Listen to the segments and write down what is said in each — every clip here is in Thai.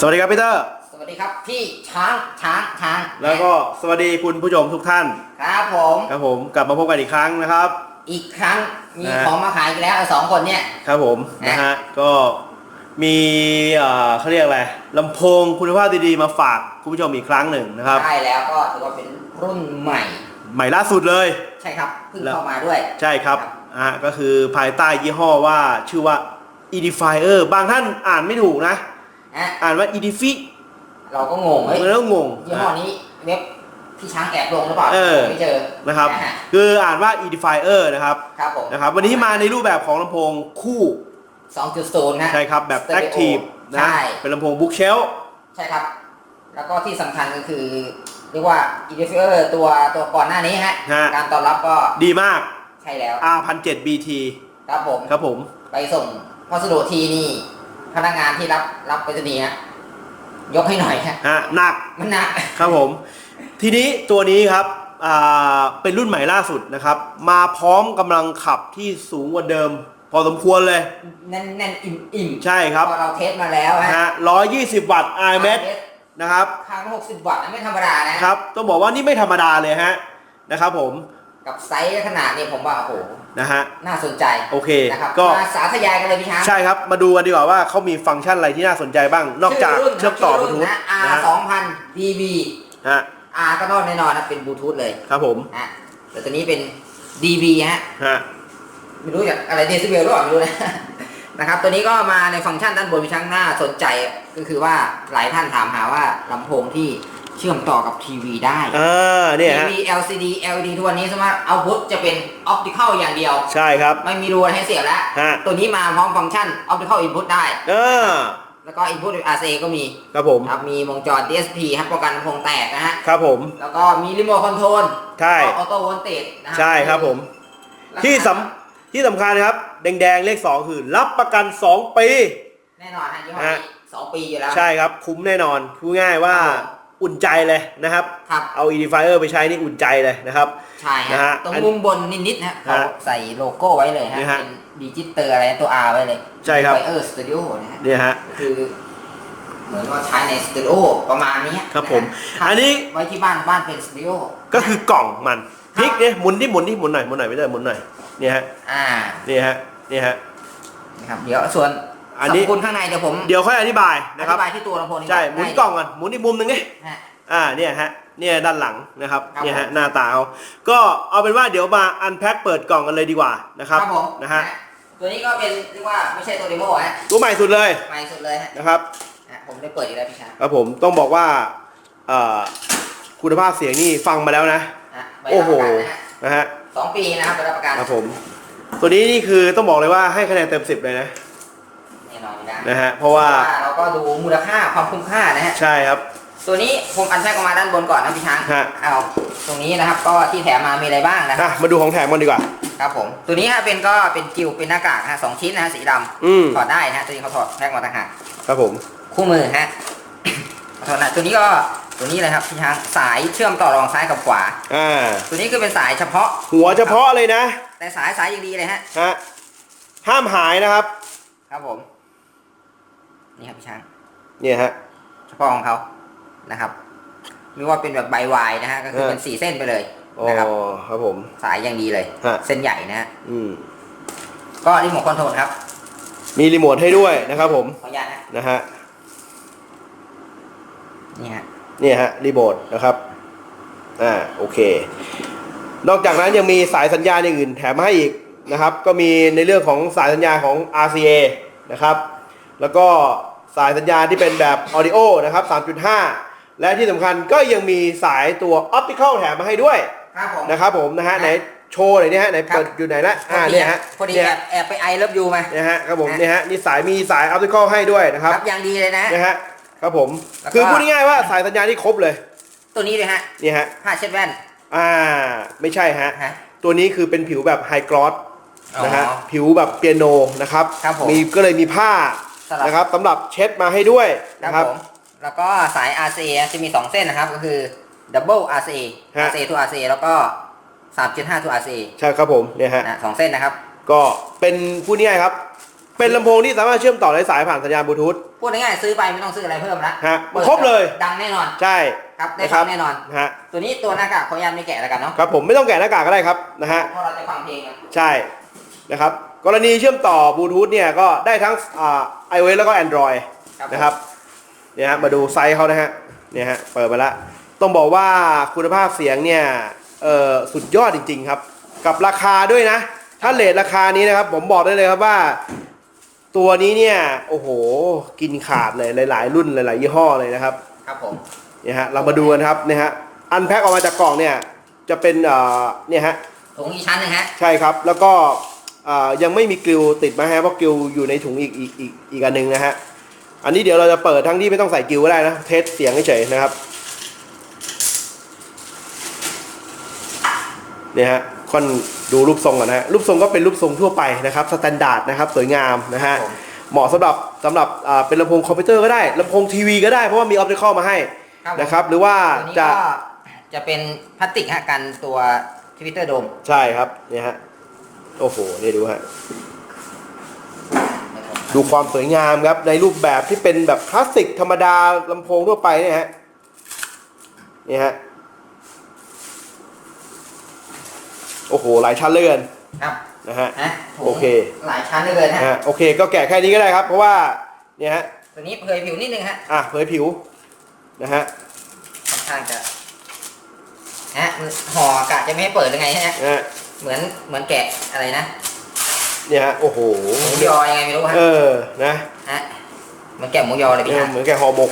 สวัสดีครับพีเตอร์ สวัสดีครับพี่ช้างช้างช้างแล้วก็สวัสดีคุณผู้ชมทุกท่าน ครับผม ครับผมกลับมาพบกันอีกครั้งนะครับ อีกครั้งมีนะ ของมาขายอีกแล้วไอ้สองคนเนี่ย ครับผมนะ นะฮะก็มีเอ่อเขาเรียกอะไรลำโพงคุณภาพดีๆมาฝากคุณผู้ชมอีกครั้งหนึ่งนะครับ ได้แล้วก็ถือว่าเป็นรุ่นใหม่ ใหม่ล่าสุดเลย ใช่ครับเพิ่งแล้ว เข้ามาด้วย ใช่ครับครับอะก็คือภายใต้ยี่ห้อว่าชื่อว่า Edifier บางท่านอ่านไม่ถูกนะ นะอ่านว่า Edifi เราก็งงเฮ้ยมันแล้วงงยี่ห้อนี้เว็บพี่ช้างแอบลงหรือเปล่าเออไม่เจอนะครับนะฮะคืออ่านว่า Edifier นะครับครับผมนะครับ วันนี้มาในรูปแบบของลำโพงคู่ 2.0 นะใช่ครับ แบบ Stereo Active นะใช่เป็นลำโพง Bookshelf ใช่ครับ แล้วก็ที่สำคัญก็คือ เรียกว่า e d i f i e r ตัวตัวก่อนหน้านี้ฮะฮะการตอบรับก็ดีมาก ใช่แล้ว R1007 BT ครับผมครับผม ไปส่งพัสดุทีนี่ พนักงานที่รับรับไปรษณีย์ฮะยกให้หน่อยฮะฮะหนักมันหนัก ครับผม ทีนี้ตัวนี้ครับอ่าเป็นรุ่นใหม่ล่าสุดนะครับ มาพร้อมกำลังขับที่สูงกว่าเดิม พอสมควรเลย แน่นแน่นอิ่มอิ่มใช่ครับพอเราเทสมาแล้วฮะฮะ120 วัตต์ IMAX นะครับข้างหกสิบวัตต์นะไม่ธรรมดานะครับต้องบอกว่านี่ไม่ธรรมดาเลยฮะนะครับผม กับไซส์ขนาดนี้ผมว่าโอ้โหนะฮะน่าสนใจโอเคนะครับก็มาสาธยายกันเลยพี่ช้างใช่ครับมาดูกันดีกว่าว่าเขามีฟังก์ชันอะไรที่น่าสนใจบ้าง นอกจากชื่รุ่นเชื่อมต่อบลูทูธนะนะ R ฮะสองพัน DB ฮะ R ก็ต้องแน่นอนนะเป็นบลูทูธเลยครับผมฮะแต่ตัวนี้เป็น DB ฮะฮะไม่รู้จากอะไรเดซิเบลหรือเปล่าไม่รู้นะนะครับตัวนี้ก็มาในฟังก์ชันด้านบนมีช่างหน้าสนใจก็คือว่าหลายท่านถามหาว่าลำโพงที่ เชื่อมต่อกับทีวีได้อ่าเนี่ยฮะทีวี LCD LED ทุกวันนี้สมมติเอาพุทจะเป็นออปติคอลอย่างเดียว ใช่ครับ ไม่มีรูอะไรให้เสียบแล้ว ฮะ ตัวนี้มาพร้อมฟังก์ชันออปติคอลอินพุตได้เออแล้วก็ input RCA ก็มีครับผมครับมีวงจร DSP ครับป้องกันลำโพงแตกนะฮะ ครับผม แล้วก็มีรีโมทคอนโทรลใช่ ออโต้วอลเตจนะใช่ครับผมที่สำที่สำคัญนะครับ แดงๆ เลข 2 คือ รับประกัน 2 ปี แน่นอนฮะยี่ห้อฮะนี้สองปีอยู่แล้ว ใช่ครับ คุ้มแน่นอนพูดง่ายว่าครับผม อุ่นใจเลยนะครับ ครับเอา Edifier ไปใช้นี่อุ่นใจเลยนะครับ ใช่นะฮะฮะตรงอันมุมบนนิดๆนะฮะเขาฮะใส่โลโก้ไว้เลยฮะ นี่ฮะเป็นดิจิเตอร์อะไรตัว R ไว้เลยใช่ครับ ไฟเออร์สตูดิโอนะฮะ เนี่ยฮะ คือ เหมือนว่าใช้ในสตูดิโอประมาณนี้ครับผมะฮะอันนี้ ไว้ที่บ้านบ้านเป็นสตูดิโอก็คือกล่องมันพลิกเนี่ยหมุนที่หมุนที่หมุนหน่อยหมุนหน่อยไม่ได้หมุนหน่อยเนี่ยฮะอ่านี่ฮะนี่ฮะ นะครับ เดี๋ยวส่วน อันนี้สรรพคุณข้างในเดี๋ยวผมเดี๋ยวค่อยอธิบายอนะครับธิบายที่ตัวลำโพงนี้ใช่ก่หมุนกล่องก่อนหมุนอีกมุมหนึ่งนี่ฮะอ่าเนี่ยฮะเนี่ยด้านหลังนะครับครับเนี่ยฮะผมหน้าตาเขาก็เอาเป็นว่าเดี๋ยวมาอันแพ็คเปิดกล่องกันเลยดีกว่านะครับผมนะฮะตัวนี้ก็เป็นเรียกว่าไม่ใช่ตัวเดโมฮะตัวใหม่สุดเลยใหม่สุดเลยฮะนะครับอะผมได้เปิดอีกแล้วพี่ช้างครับผมต้องบอกว่าเอ่อคุณภาพเสียงนี่ฟังมาแล้วนะอะใบโอ้รับโหประกันนะฮะนะฮะสองปีนะครับใบรับประกันครับผม ตัวนี้นี่คือต้องบอกเลยว่าให้คะแนนเต็มสิบเลยนะแน่นอนอยู่แล้วนะฮะเพราะว่าเราก็ดูมูลค่าความคุ้มค่านะฮะใช่ครับ ตัวนี้ผมอันแทรกออกมาด้านบนก่อนนะพี่ช้างฮะ เอาตรงนี้นะครับก็ที่แถมมามีอะไรบ้างนะอะมาดูของแถมกันดีกว่า ครับผมตัวนี้ฮะเป็นก็เป็นจิวเป็นหน้ากากฮะสองชิ้นนะฮะสีดอืมำถอดได้นะฮะตัวนี้เขาถอดแทรกมาต่างหากครับผม คู่มือฮะ ขอโทษนะตัวนี้ก็ตัวนี้เลยครับพี่ช้างสายเชื่อมต่อรองซ้ายกับขวา อ่า ตัวนี้คือเป็นสายเฉพาะ หัวเฉพาะเลยนะแต่สายสายอย่างดีเลยฮะ ฮะห้ามหายนะครับ ครับผม นี่ครับพี่ช้างเนี่ยฮะเฉพาะของเขานะครับไม่ว่าเป็นแบบใบวายนะฮะก็คือเออเป็นสี่เส้นไปเลยอ๋อนะครับครับผมสายอย่างดีเลยฮะเส้นใหญ่นะฮะอืมก็รีโมทคอนโทรลครับ มีรีโมทให้ด้วยนะครับผมขออนุญาตฮะนะฮะนี่ฮะเนี่ยฮะรีโมทนะครับอ่าโอเค นอกจากนั้นยังมีสายสัญญาณอย่างอื่นแถมมาให้อีกนะครับ ก็มีในเรื่องของสายสัญญาณของ RCA นะครับ แล้วก็ สายสัญญาณที่เป็นแบบ Audio นะครับ 3.5 และที่สำคัญก็ยังมีสายตัว Optical แถมมาให้ด้วยครับผม นะครับผมนะฮะไหนโชว์หน่อยเนี่ยฮะไหนครับเปิดอยู่ไหนละพอ่าอดีเนี่ยฮะพอดีเนี่ยแอฮะบแอบไปไอเลิฟยูมา เนี่ยฮะครับผมฮะเนี่ยฮะนี่สายมีสาย Optical ให้ด้วยนะครับครับอย่างดีเลยนะ นะฮะครับผมแล้วก็ คือพูดง่ายๆว่าสายสัญญาณที่ครบเลยตัวนี้เลยฮะเนี่ยฮะผ้าเช็ดแว่นอ่าไม่ใช่ฮะ ฮะ ตัวนี้คือเป็นผิวแบบไฮกรอสอ๋อนะฮะผิวแบบเปียโนนะครับครับผมมีก็เลยมีผ้า สลับนะครับสำหรับเช็ดมาให้ด้วยครับนะครับผมแล้วก็สาย RCA จะมี 2 เส้นนะครับ ก็คือ double RCA ฮะ RCA to RCA แล้วก็ 3.5 to RCA ใช่ครับผมเนี่ยฮะนะสองเส้นนะครับ ก็เป็นพูดง่ายๆครับ เป็นลำโพงที่สามารถเชื่อมต่อไร้สายผ่านสัญญาณบลูทูธ พูดง่ายๆซื้อไปไม่ต้องซื้ออะไรเพิ่มละฮะปิดครบเลย ดังแน่นอนใช่ครับได้นะคฟัรังบแน่นอน ฮะตัวนี้ตัวหน้ากากขออนุญาตไม่แกะแล้วกันเนาะครับผมไม่ต้องแกะหน้ากากก็ได้ครับนะฮะเพราะเราจะฟังเพลงกันใช่นะครับ กรณีเชื่อมต่อบลูทูธเนี่ยก็ได้ทั้งอ่า iOS แล้วก็ Android นะครับเนี่ยฮะมาดูไซส์เขานะฮะเนี่ยฮะเปิดมาแล้วต้องบอกว่าคุณภาพเสียงเนี่ยเออสุดยอดจริง ๆ ครับ กับราคาด้วยนะ ถ้าเลทราคานี้นะครับ ผมบอกได้เลยครับว่า ตัวนี้เนี่ยโอ้โหกินขาดเลยหลาย ๆ รุ่นหลาย ๆ ยี่ห้อเลยนะครับครับผมเนี่ยฮะเรามาดูกันครับเนี่ยฮะอันแพ็คออกมาจากกล่องเนี่ยจะเป็นเอ่อเนี่ยฮะถุงอีกชั้นหนึงฮะใช่ครับแล้วก็อ่า ยังไม่มีกริวติดมาฮะเพราะกริวอยู่ในถุงอีกอีกอีกอีกอันหนึ่งนะฮะอันนี้เดี๋ยวเราจะเปิดทั้งที่ไม่ต้องใส่กริวก็ได้นะ เทสเสียงเฉยๆนะครับเนี่ยฮะค่อนดูรูปทรงก่อนนะฮะรูปทรงก็เป็นรูปทรงทั่วไปนะครับสแตนดาร์ดนะครับสวยงามนะฮะผมเหมาะสำหรับสำหรับอ่าเป็นลำโพงคอมพิวเตอร์ก็ได้ลำโพงทีวีก็ได้เพราะว่ามีออปติคอลมาให้ครับผมนะครับ หรือว่าตัวนี้จะก็จะเป็นพลาสติกฮะกันตัวทวิตเตอร์โดมใช่ครับเนี่ยฮะ โอ้โหนี่ดูฮะดูความสวยงามครับในรูปแบบที่เป็นแบบคลาสสิกธรรมดาลำโพงทั่วไปเนี่ยฮะนี่ฮะโอ้โห หลายชั้นเหลยกันครับนะฮะฮะถุงโอเค หลายชั้นเหลยเกินนะฮะฮะโอเค ก็แกะแค่นี้ก็ได้ครับ เพราะว่าเนี่ยฮะตัวนี้เผยผิวนิดนึงฮะอะเผยผิวนะฮะค่อนข้างจะฮะห่อกะจะไม่ให้เปิดยังไงฮะนะฮะ เหมือนเหมือนแกะอะไรนะเนี่ยฮะโอ้โหหมูยอยังไงไม่รู้ฮะเออนะฮะเหมือนแกะหมูยอเลยเอพี่อฮะเหมือนแกะห่อหมก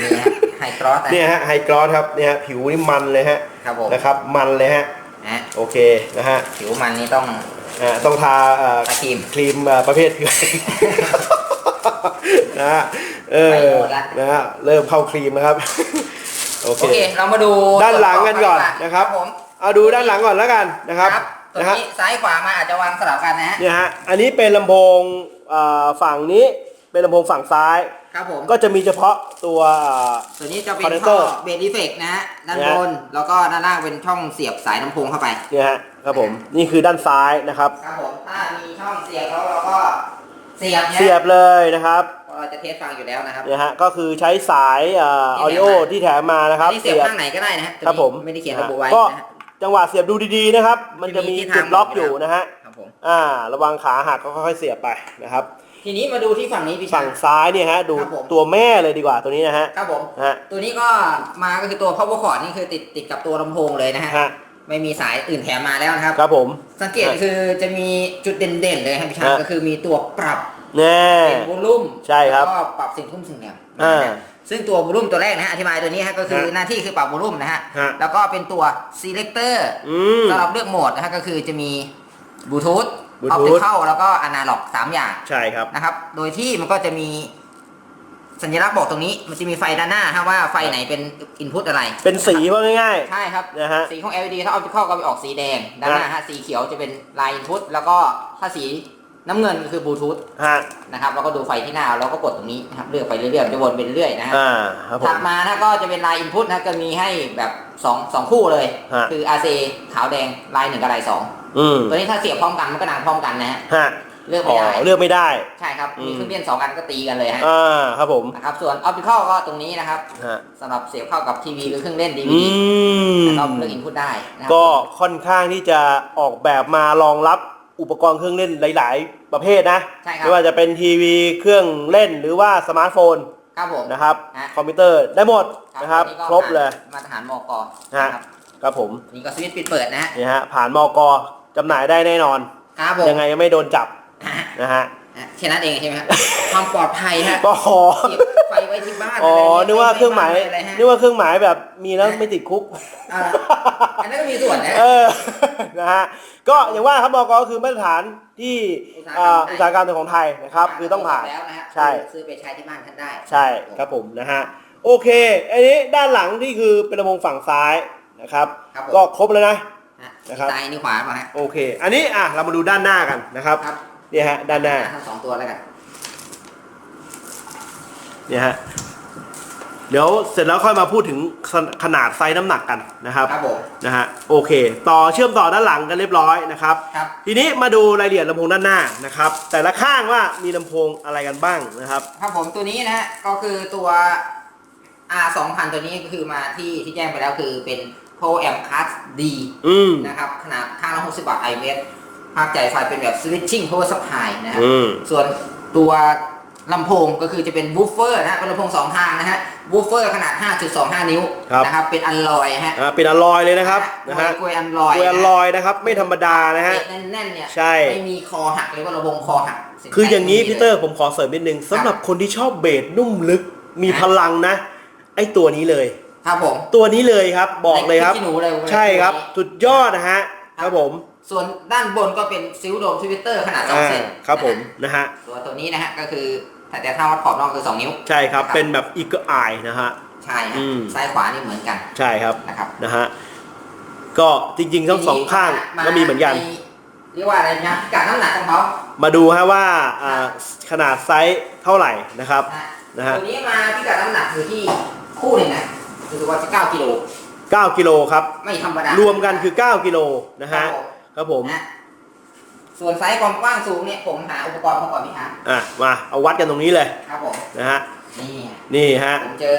นี่ฮะไฮกรอสเนี่ยฮะไฮกรอสครับเนี่ยฮะผิวนี่มันเลยฮะครับผมนะครับมันเลยฮะฮะโอเคนะฮะผิวมันนี่ต้องอ่าต้องทาเอ่อทาครีมครีมเอ่อประเภทคือนะฮะเออไปหมดละนะฮะเริ่มเข้าครีมนะครับโอโอเคเคเรามาดูด้านหลังกันก่อนนะครับผม เอาดูด้านหลังก่อนแล้วกันนะครับตัวนะฮะนี้ซ้ายขวามาอาจจะวางสลับกันนะฮะเนี่ยฮะอันนี้เป็นลำโพงเอ่อฝั่งนี้เป็นลำโพงฝั่งซ้ายครับผมก็จะมีเฉพาะตัวเอ่อตัวนี้จะเป็น Connector ท่อเบสดีเฟกนะฮะด้านเนี่ยบนแล้วก็ด้านล่างเป็นช่องเสียบสายลำโพงเข้าไปเนี่ยฮะครับผมนี่คือด้านซ้ายนะครับครับผมถ้ามีช่องเสียบแล้วเราก็เสียบนะเสียบเลยนะครับเพราะเราจะเทสฟังอยู่แล้วนะครับเนี่ยฮะก็คือใช้สายเออที่อแถมดิโอมาที่แถมมานะครับนี่เสียบข้างไหนก็ได้นะฮะตัวนี้ครับผมไม่ได้เขียนระบุไว้ก็นะฮะ จังหวะเสียบดูดีๆนะครับ มันจะมีจะมีที่จุดทางล็อกบอกอยู่อยู่นะฮะครับผมอ่า ระวังขาหักก็ค่อยๆเสียบไปนะครับ ทีนี้มาดูที่ฝั่งนี้พี่ชาฝั่ยงซ้ายเนี่ยฮะดูครับผม ตัวแม่เลยดีกว่าตัวนี้นะฮะครับผม ฮะตัวนี้ก็มาก็คือตัว power cord นี่คือติดติดกับตัวลำโพงเลยนะฮะ ฮะไม่มีสายอื่นแถมมาแล้วนะครับ ครับผม สังเกตคือจะมีจุดเด่นๆเลยครับพี่ชายฮะ ก็คือมีตัวปรับแน่ เป็นวอลลุ่มใช่ครับ แล้วก็ปรับเสียงทุ่มเสียงแหลมอ่า ซึ่งตัววอลลุ่มตัวแรกนะฮะอธิบายตัวนี้ฮะก็คือฮะหน้าที่คือปรับวอลลุ่มนะฮะฮะ แล้วก็เป็นตัว selector อืม สำหรับเลือกโหมดนะฮะก็คือจะมีบลูทูธ Bluetooth ออปติคอลแล้วก็อนาล็อกสามอย่างใช่ครับ นะครับ โดยที่มันก็จะมีสัญลักษณ์บอกตรงนี้ มันจะมีไฟด้านหน้าฮะว่าไฟไหนเป็นอินพุตอะไร เป็นสีว่าง่าย ใช่ครับ นะฮะสีของ LED ถ้าออปติคอลก็ไปออกสีแดงด้านหน้าฮะสีเขียวจะเป็นลายอินพุตแล้วก็ถ้าสี น้ำเงินก็คือบลูทูธๆฮะนะครับแล้วก็ดูไฟที่หน้าแล้วก็กดตรงนี้นะครับเลือกไปเรื่อยๆมันจะวนไปเรื่อยๆนะฮะอ่าครับผถัม ดมานะก็จะเป็นลายอินพุตนะก็มีให้แบบ2 2คู่เลย ฮะ คือ RC ขาวแดงลายหนึ่งกับลายสองอืมตัวนี้ถ้าเสียบพร้อมกันมันก็ดังพร้อมกันนะฮะฮะเลือกอ๋ไม่อได้เลือกไม่ได้ ใช่ครับอืมมีเครื่องเล่นสองอันก็ตีกันเลยฮะอ่าครับผมนะครับส่วนออปติคอลก็ตรงนี้นะครับฮะสำหรับเสียบเข้ากับทีวีหรือเครื่องเล่นดีอืวีมแล้วก็เลือกอินพุตได้นะครับ ก็ค่อนข้างที่จะออกแบบมารองรับ อุปกรณ์เครื่องเล่นหลาย ๆ ประเภทนะใช่ครัไม่บว่าจะเป็นทีวีเครื่องเล่นหรือว่าสมาร์ทโฟนครับผม นะครับ ฮะ คอมพิวเตอร์ได้หมดนะครับตัวก็ครบเลย มาตรฐานมกฮะ นะครับครับผมนี่ก็สวิตช์ปิดเปิดนะฮะนี่ฮะผ่านมกจำหน่ายได้แน่นอน ครับผมยังไงไม่โดนจับฮะนะฮะฮะ แค่นั้นเองใช่ไหมฮะความปลอดภัยฮะก็ขอเสียบไฟไว้ที่บ้านอ๋ออะไรนึกว่าเครื่องหมายอะไรฮะนึกว่าเครื่องหมายแบบมีแล้วไม่ติดคุกอ่าอันนั้นก็มีส่วนนะเออนะฮะก็อย่างว่าครับมกก็คือมาตรฐานที่อ่าอุตสาหกรรมของไทยนะครับ คือต้องผ่านแล้วนะฮะใช่ซื้อไปใช้ที่บ้านท่านได้ ใช่ครับผมนะฮะโอเค อันนี้ด้านหลังที่คือเป็นลำโพงฝั่งซ้ายนะครับครับผมก็ครบแล้วนะฮะนะครับซ้ายนี่ขวาป่ะฮะโอเค อันนี้อะเรามาดูด้านหน้ากันนะครับครับ เนี่ยฮะด้านหน้าทั้งสองตัวแล้วกันเนี่ยฮะเดี๋ยวเสร็จแล้วค่อยมาพูดถึงขขนาดไซส์น้ำหนักกันนะครับครับผมนะฮะโอเค ต่อเชื่อมต่อด้านหลังกันเรียบร้อยนะครับครับทีนี้มาดูรายละเอียดลำโพงด้านหน้านะครับแต่ละข้างว่ามีลำโพงอะไรกันบ้างนะครับครับผมตัวนี้นะฮะก็คือตัว R 2 0 0 0ตัวนี้ก็คือมาที่ที่แจ้งไปแล้วคือเป็น Pro Amp Class D อืมนะครับขนาดข้างละ60วัตต์ IMS ภาคจ่ายไฟเป็นแบบ switching power supply นะฮะ อืม ส่วนตัวลำโพงก็คือจะเป็นวูฟเฟอร์นะฮะเป็นลำโพงสองทางนะฮะวูฟเฟอร์ขนาด 5.25 นิ้วครับ นะครับ เป็นอันลอยฮะอ่าเป็นอลลอยเลยนะครับนะฮะกลวยอันลอยกวยอลลอยนะครับ ไม่ธรรมดานะฮะแน่นๆเนี่ยใช่ ไม่มีคอหักหรือว่าลำโพงคอหักสินคืออย่างนี้นี้พีเตอร์ผมขอเสริมนิดนึงสำหรับคนที่ชอบเบสนุ่มลึกมีพลังนะ ไอตัวนี้เลย ครับผมตัวนี้เลยครับบอกเลยครับที่หนูเลยใช่ครับสุดยอดนะฮะครับผม ส่วนด้านบนก็เป็นซิลโดมทวิตเตอร์ขนาด2อ่าเซนครับผมนะฮะตัวตัวนี้นะฮะก็คือแต่แต่ถ้าวัดขอบนอกคือ 2 นิ้ว ใช่ครับ เป็นแบบอีกอายนะฮะ ใช่ฮะอืมซ้ายขวานี่เหมือนกัน ใช่ครับนะครับนะฮะก็จริงๆทั้งสองข้างก็มีเหมือนกันเรียกว่าอะไรนะพิกัดน้ำหนักของเขามาดูฮะว่าอ่าขนาดไซส์เท่าไหร่นะครับนะนะฮะตัวนี้มาพิกัดน้ำหนักอยู่ที่คู่หนึ่งนะรู้สึกว่าจะ9กิโล9กิโลครับไม่ธรรมดารวมกันคือ 9กิโลนะฮะ ครับผมนะส่วนไซส์ความกว้างสูงเนี่ยผมหาอุปกรณ์มาก่อนพี่ฮะอะมาเอาวัดกันตรงนี้เลยครับผมนะฮะนี่นี่ฮะผมเจอ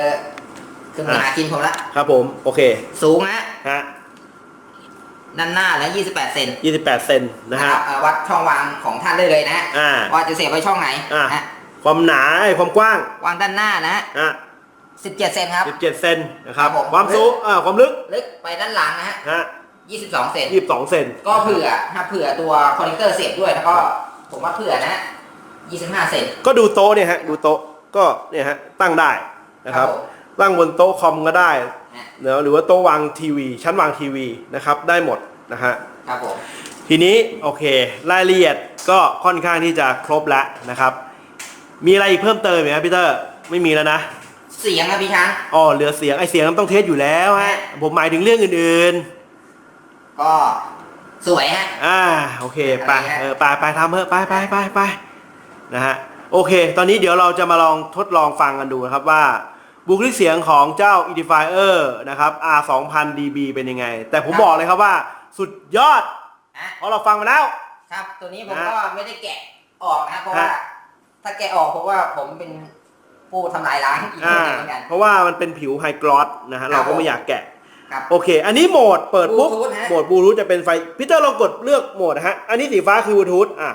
เครื่องมือหากินผมละครับผมโอเค สูงฮะฮะด้านหน้าแล้ว28 เซน28 เซนนะฮะครับอ่าวัดช่องวางของท่านได้เลยนะฮะอ่าว่าจะเสียบไว้ช่องไหนอ่าฮะความหนาไอ้ความกว้างวางด้านหน้านะฮะอะ17 เซนครับ17 เซนนะครับครับผมความสูงอ่าความลึกลึกไปด้านหลังนะฮะฮะ 22 เซน22เซนก็เผื่อถ้าเผื่อตัวคอนเนคเตอร์เสียบด้วยแล้วก็ผมว่าเผื่อนะฮะ25 เซน ก็ดูโต๊ะเนี่ยฮะดูโต๊ะก็เนี่ยฮะตั้งได้นะครับผมตั้งบนโต๊ะคอมก็ได้นะเนอะหรือว่าโต๊ะวางทีวี ชั้นวางทีวีนะครับได้หมดนะฮะ ครับผม ทีนี้โอเค รายละเอียดก็ค่อนข้างที่จะครบแล้วนะครับ มีอะไรอีกเพิ่มเติมไหมครับพีเตอร์ไม่มีแล้วนะเสียงนะพี่ช้าง อ๋อเหลือเสียงไอเสียงมันต้องเทสอยู่แล้วฮะผมหมายถึงเรื่องอื่น ก็สวยฮะๆอ่าโอเคไปอะไรฮะ เออไปไปทำเถอะไปไปไปไปนะฮะโอเค ตอนนี้เดี๋ยวเราจะมาลองทดลองฟังกันดูนะครับว่าบุคลิกเสียงของเจ้า Edifier นะครับ R 2 0 0 0 dB เป็นยังไง แต่ผมบอกเลยครับว่าสุดยอดฮะเพราะเราฟังมาแล้ว ครับ ตัวนี้ผมฮะก็ไม่ได้แกะออกนะเพราะว่า ฮะ ถ้าแกะออกเพราะว่าผมเป็นผู้ทำลายล้างอีกคนอ่าหนึ่งเหมือนกัน เพราะว่ามันเป็นผิวไฮกรอสนะฮะครับเราก็ไม่อยากแกะ ครับโอเค อันนี้โหมดเปิดปุ๊บ Bluetooth ฮะ โหมดบลูทูธจะเป็นไฟพีเตอร์ลองกดเลือกโหมดนะฮะ อันนี้สีฟ้าคือบลูทูธอะ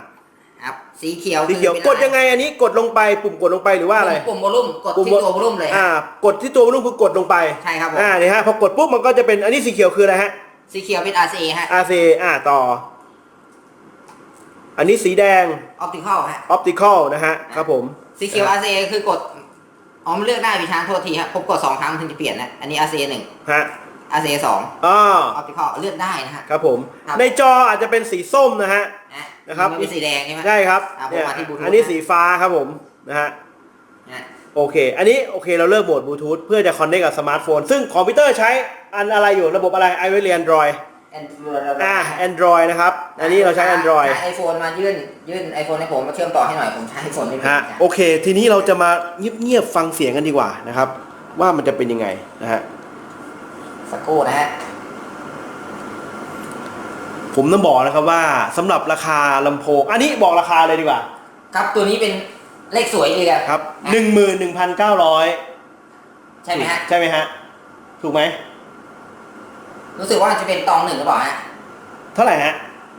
ครับสีเขียวสีเขียว คือป็นกดยังไงอันนี้กดลงไปปุ่มกดลงไปหรือว่าอะไร ปุ่มวอลลุ่มกดปุ่มที่ตัววอลลุ่มเลย อ่าฮะกดที่ตัววอลลุ่มคือกดลงไปใช่ครับผม อ่านี่ฮะ พอกดปุ๊บมันก็จะเป็นอันนี้สีเขียวคืออะไรฮะ สีเขียวเป็น RCA ฮะ RC อ่าต่อ อันนี้สีแดง optical ฮะ optical นะฮะ ครับผมสีเขียว RCA คือกดอ๋อมันเลือกได้พี่ช้างโทษทีครับผมกดสองครั้งถึงจะเปลี่ยนนะอันนี้ RCA หนึ่ง ฮะ RCA สองอ๋อ optical เลือกได้นะฮะ ครับผม ครับ ในจออาจจะเป็นสีส้มนะฮะ นะนะครับ มันเป็นสีแดงใช่ไหม ใช่ครับอะผมเนี่ยมาที่ Bluetooth อันนี้สีฟ้าครับผมนะฮะ นะโอเค อันนี้โอเคเราเลือกโหมดบลูทูธเพื่อจะคอนเนคกับสมาร์ทโฟน ซึ่งคอมพิวเตอร์ใช้อันอะไรอยู่ระบบอะไร iOS หรือ Android แอนดรอยอ่า Android นะครับ อันนี้เราใช้ Android ไอโฟนมายื่นยื่นไอโฟนให้ผมมาเชื่อมต่อให้หน่อยผมใช้ไอโฟนไม่เป็นฮะจ้ะโอเค ทีนี้เราจะมาเงียบๆฟังเสียงกันดีกว่านะครับ ว่ามันจะเป็นยังไงนะฮะ สักครู่นะฮะผมต้องบอกนะครับว่าสำหรับราคาลำโพง อันนี้บอกราคาเลยดีกว่า ครับตัวนี้เป็นเลขสวยเลยอะครับนะหนึ่งหมื่นหนึ่งพันเก้าร้อยใช่ไหมฮะ ใช่ไหมฮะ ถูกไหม รู้สึกว่าจะเป็นตองหนึ่งหรือเปล่าฮะเท่าไหร่ฮะ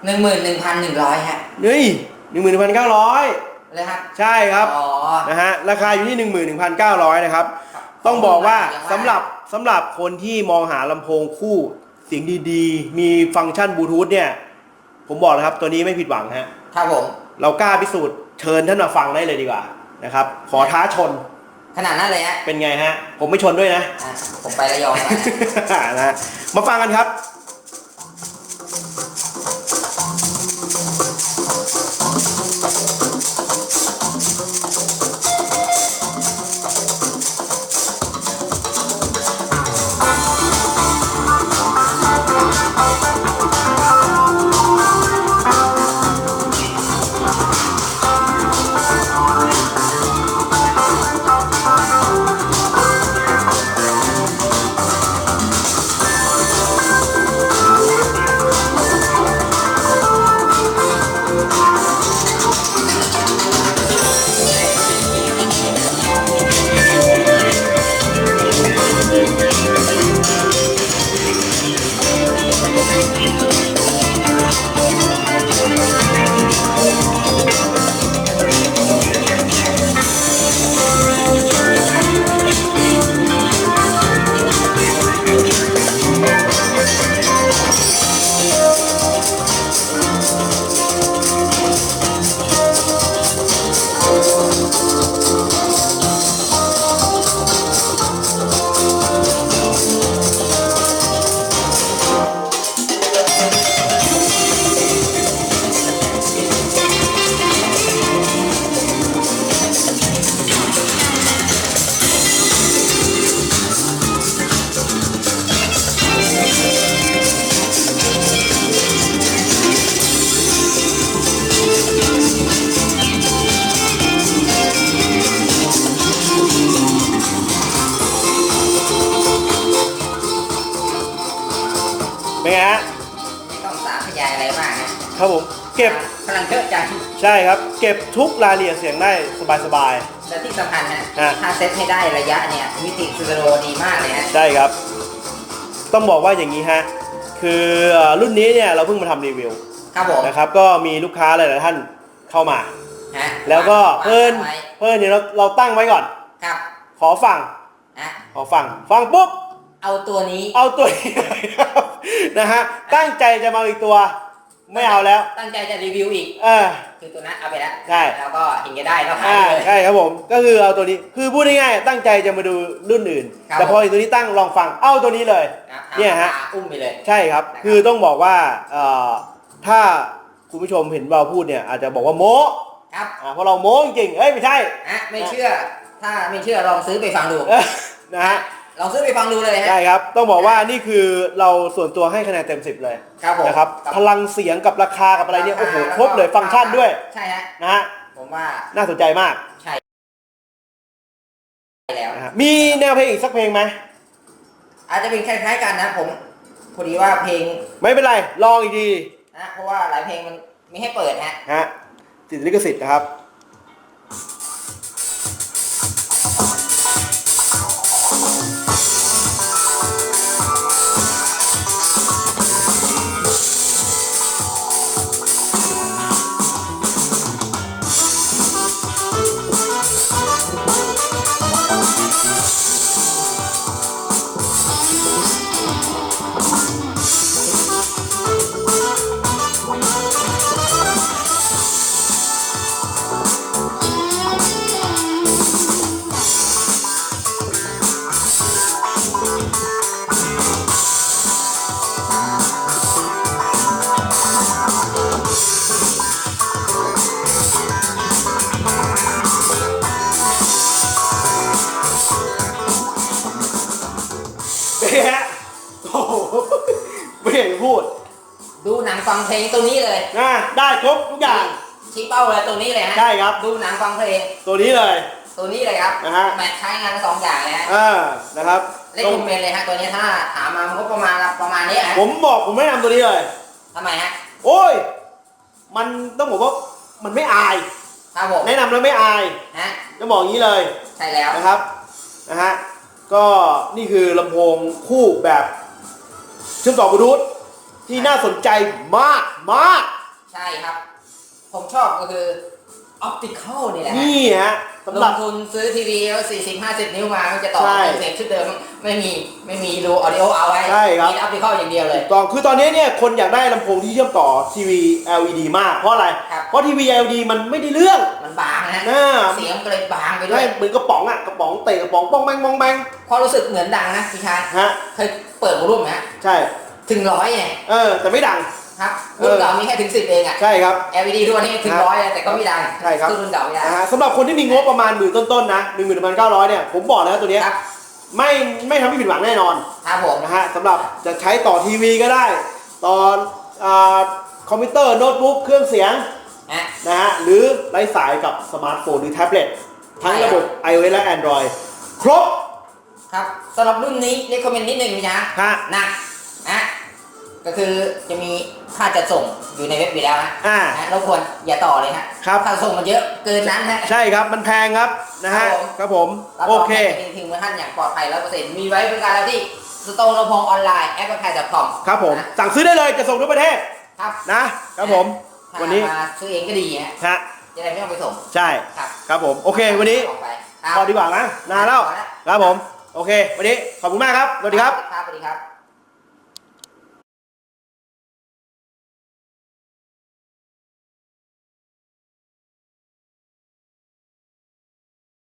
หนึ่งหมื่นหนึ่งพันหนึ่งร้อยฮะเฮ้ยหนึ่งหมื่นหนึ่งพันเก้าร้อยเลยครับ ใช่ครับ อ๋อ นะฮะ ราคาอยู่ที่11,900นะครับ ครับ ต้องบอกว่ายังสำหรับสำหรับคนที่มองหาลำโพงคู่เสียงดีๆ มีฟังก์ชันบลูทูธเนี่ย ผมบอกเลยครับตัวนี้ไม่ผิดหวังฮะ ครับผม เรากล้าพิสูจน์เชิญท่านมาฟังได้เลยดีกว่านะครับ ขอท้าชนขนาดนั้นเลยฮะเป็นไงฮะ ผมไม่ชนด้วยนะ อะผมไประยองมานะฮะมาฟังกันครับ ครับผมเก็บพลังเยอะจังใช่ครับ เก็บทุกรายละเอียดเสียงได้สบายและที่สำคัญฮะฮะ ถ้าเซตให้ได้ระยะเนี่ยมิติสโลดีมากเลยฮะ ๆใช่ครับ ต้องบอกว่าอย่างนี้ฮะ คือเอ่อรุ่นนี้เนี่ยเราเพิ่งมาทำรีวิวครับผมนะครับ ก็มีลูกค้าหลายๆท่านเข้ามา ฮะแล้วก็วางเพิ่นไว้เพิ่นเนี่ยเราเราตั้งไว้ก่อน ครับขอฟัง ฮะขอฟัง ฟังปุ๊บ เอาตัวนี้เอาตัวนี้เลยครับนะฮะ ตั้งใจจะมาอีกตัว ไม่เอาแล้ว ตั้งใจจะรีวิวอีก เออ คือตัวนั้นเอาไปแล้วใช่ แล้วก็เห็นจะได้แล้วหายอ่าไปเลย ใช่ครับผม ก็คือเอาตัวนี้ คือพูดง่ายๆ ตั้งใจจะมาดูรุ่นอื่น ครับ แต่พออีกตัวนี้ตั้งลองฟัง เอาตัวนี้เลยครับเนี่ยฮะพาอุ้มไปเลย ใช่ครับ นะครับ คือต้องบอกว่าเอ่อถ้าคุณผู้ชมเห็นเราพูดเนี่ยอาจจะบอกว่าโม้ครับอ่าเพราะเราโม้จริงๆเอ้ยไม่ใช่อะไม่เชื่อ ถ้าไม่เชื่อลองซื้อไปฟังดู เออนะฮะ ลองซื้อไปฟังดูเลยฮะใช่ครับ ต้องบอกว่านี่คือเราส่วนตัวให้คะแนนเต็ม 10 เลยครับผมนะครับกับ พลังเสียงกับราคากับอะไรเนี่ยโอ้โหาาครบเลยแวก็ฟังก์ชันด้วยใช่ฮะ นะฮะผมว่าน่าสนใจมากใช่แล้ว นะฮะมีแนวเพลงอีกสักเพลงไหมอาจจะเป็นคล้ายๆกันนะผมพอดีว่าเพลงไม่เป็นไรลองอีกทีนะเพราะว่าหลายเพลงมันมีให้เปิดฮะฮะติดลิขสิทธิ์นะครับ ตัวนี้เลยฮะใช่ครับ ดูหนังฟังเพลง ตัวนี้เลย ตัวนี้เลยครับนะฮะ แมทใช้งานทั้งสองอย่างเลยฮะอ่านะครับ เล่นคอมเมนต์เลยฮะตัวนี้ถ้าถามมามันก็ประมาณประมาณนี้ฮะผมบอกผมไม่แนะนำตัวนี้เลย ทำไมฮะโอ้ย มันต้องบอกว่ามันไม่อาย ครับผมแนะนำแล้วไม่อาย ฮะจะบอกอย่างนี้เลยใช่แล้วนะครับ นะฮะ ก็นี่คือลำโพงคู่แบบเชื่อมต่อบลูทูธที่น่าสนใจมากมาก ใช่ครับ ผมชอบก็คือออปติคอลนี่แหละฮะนี่ฮะลสำหรับ งทุนซื้อทีวีแล้ว40 50นิ้วมามันจะต่อใช่เป็นเสียงชุดเดิม ไม่มีไม่มีรูออดิโอเอาไว้ใช่ครับ มีออปติคอลอย่างเดียวเลยตอนคือตอนนี้เนี่ยคนอยากได้ลำโพงที่เชื่อมต่อทีวี LED มาก เพราะอะไร ครับ เพราะทีวี LED มันไม่ได้เรื่อง มันบางนะฮะนะเสียงก็เลยบางไปด้วได้ยเหมือนกระป๋องอะกระป๋องเตะกระป๋องป้องแบงป้องแบงความรู้สึกเหมือนดังนะพี่ชายฮะเคยเปิดวอลลุ่มไหมฮะใช่ ถึงร้อยไงเออแต่ไม่ดัง ครับเออรุ่นเก่ามีแค่ถึง10เองอะใช่ครับ LED รุ่นนี้ถึงครับร้อยเลยแต่ก็ไม่ดังใช่ครับสู้รุ่นเก่าไม่ได้นะฮะสำหรับคนที่มีงบประมาณหมื่นต้นๆนะหนึ่งหมื่นพันเก้าร้อยเนี่ยผมบอกแล้วตัวเนี้ยครับไม่ไม่ทำให้ผิดหวังแน่นอนครับผมนะฮะสำหรับจะใช้ต่อทีวีก็ได้ ต่ออ่าคอมพิวเตอร์โน้ตบุ๊กเครื่องเสียงฮะนะฮะหรือไร้สายกับสมาร์ทโฟนหรือแท็บเล็ตทั้งใช่ครับระบบ iOS และ Android ครบครับสำหรับรุ่นนี้เรียกคอมเมนต์นิดหนึ่งพี่ชายฮะหนักนะก็คือจะมี ค่าจัดส่งอยู่ในเว็บอยู่แล้วนะอ่านะรบกวนอย่าต่อเลยฮะครับค่าส่งมันเยอะเกินนั้นฮะ ใช่ครับมันแพงครับนะฮะครับผมครับผมรับโอรองเค ให้เป็นทีมเมื่อท่านอย่างปลอดภัยร้อยเปอร์เซ็นต์มีไว้บริการแล้วที่สโตร์ลำโพงออนไลน์แอปพลิเคชัน .com ครับผมนะสั่งซื้อได้เลยจะส่งทั่วประเทศครับนะครับผม ถ้าวันนี้มาซื้อเองก็ดีฮะฮะจะได้ไม่ต้องไปส่งใช่ครับครับผม โอเค วันนี้ออกไปพอดีกว่านะนานแล้วพอแล้ว ครับผม โอเค วันนี้ขอบคุณมากครับสวัสดีครับ ครับสวัสดีครับ